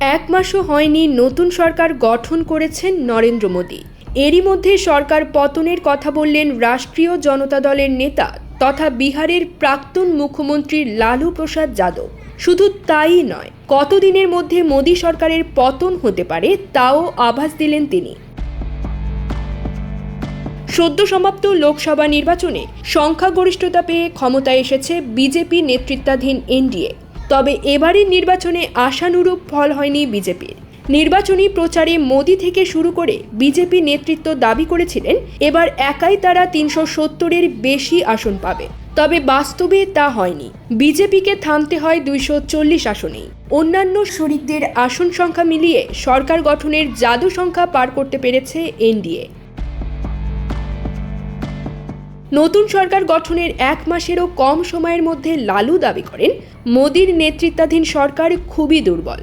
এক মাসও হয়নি নতুন সরকার গঠন করেছেন নরেন্দ্র মোদী। এরই মধ্যে সরকার পতনের কথা বললেন রাষ্ট্রীয় জনতা দলের নেতা তথা বিহারের প্রাক্তন মুখ্যমন্ত্রী লালু প্রসাদ যাদব। শুধু তাই নয়, কতদিনের মধ্যে মোদী সরকারের পতন হতে পারে তাও আভাস দিলেন তিনি। সদ্য সমাপ্ত লোকসভা নির্বাচনে সংখ্যাগরিষ্ঠতা পেয়ে ক্ষমতায় এসেছে বিজেপি নেতৃত্বাধীন এনডিএ। তবে এবারের নির্বাচনে আশানুরূপ ফল হয়নি বিজেপির। নির্বাচনী প্রচারে মোদি থেকে শুরু করে বিজেপি নেতৃত্ব দাবি করেছিলেন, এবার একাই তারা তিনশো সত্তরের বেশি আসন পাবে। তবে বাস্তবে তা হয়নি। বিজেপিকে থামতে হয় দুইশো চল্লিশ আসনেই। অন্যান্য শরিকদের আসন সংখ্যা মিলিয়ে সরকার গঠনের জাদু সংখ্যা পার করতে পেরেছে এনডিএ। নতুন সরকার গঠনের এক মাসেরও কম সময়ের মধ্যে লালু দাবি করেন, মোদীর নেতৃত্বাধীন সরকার খুবই দুর্বল।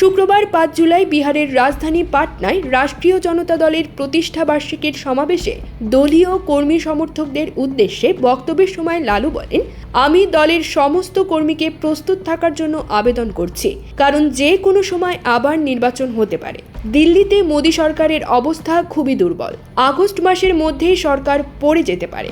শুক্রবার পাঁচ জুলাই বিহারের রাজধানী পাটনায় রাষ্ট্রীয় জনতা দলের প্রতিষ্ঠা বার্ষিকীর সমাবেশে দলীয় কর্মী সমর্থকদের উদ্দেশ্যে বক্তব্যের সময় লালু বলেন, আমি দলের সমস্ত কর্মীকে প্রস্তুত থাকার জন্য আবেদন করছি, কারণ যে কোনো সময় আবার নির্বাচন হতে পারে। দিল্লিতে মোদী সরকারের অবস্থা খুবই দুর্বল। আগস্ট মাসের মধ্যেই সরকার পড়ে যেতে পারে।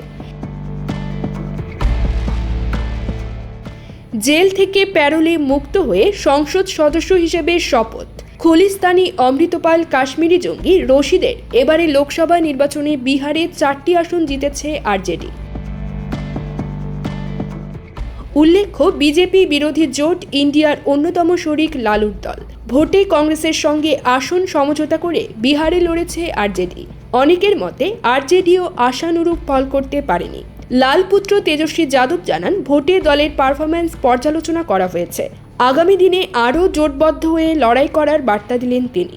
জেল থেকে প্যারোলে মুক্ত হয়ে সংসদ সদস্য হিসেবে শপথ। খলিস্তানি অমৃতপাল কাশ্মীরি জঙ্গি রশিদের এবারে লোকসভা নির্বাচনে বিহারে চারটি আসন জিতেছে আরজেডি। উল্লেখ্য, বিজেপি বিরোধী জোট ইন্ডিয়ার অন্যতম শরিক লালুর দল। ভোটে কংগ্রেসের সঙ্গে আসন সমঝোতা করে বিহারে লড়েছে আরজেডি। অনেকের মতে, আরজেডিও আশানুরূপ ফল করতে পারেনি। লালপুত্র তেজস্বী যাদব জানান, ভোটে দলের পারফরম্যান্স পর্যালোচনা করা হয়েছে। আগামী দিনে আরও জোটবদ্ধ হয়ে লড়াই করার বার্তা দিলেন তিনি।